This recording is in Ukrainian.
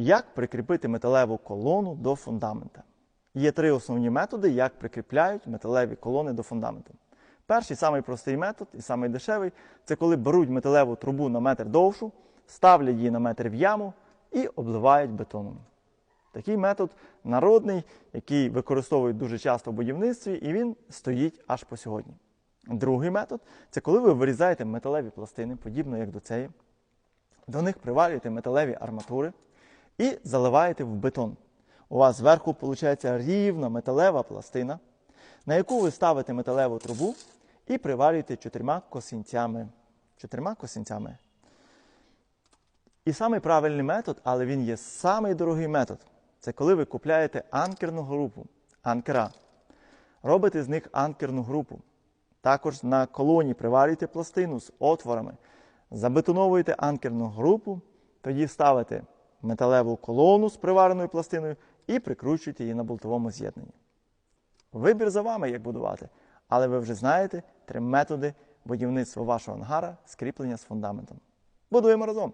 Як прикріпити металеву колону до фундамента? Є три основні методи, як прикріпляють металеві колони до фундаменту. Перший самий простий метод і самий дешевий це коли беруть металеву трубу на метр довшу, ставлять її на метр в яму і обливають бетоном. Такий метод народний, який використовують дуже часто в будівництві, і він стоїть аж по сьогодні. Другий метод це коли ви вирізаєте металеві пластини, подібно як до цієї, до них приварюєте металеві арматури і заливаєте в бетон. У вас зверху виходить рівна металева пластина, на яку ви ставите металеву трубу і приварюєте чотирма косинцями. Чотирма косинцями. І самий правильний метод, але він є самий дорогий метод. Це коли ви купляєте анкерну групу, анкера. Робите з них анкерну групу. Також на колоні приварюєте пластину з отворами, забетоновуєте анкерну групу, тоді ставите металеву колону з привареною пластиною і прикручуйте її на болтовому з'єднанні. Вибір за вами, як будувати, але ви вже знаєте три методи будівництва вашого ангара скріплення з фундаментом. Будуємо разом!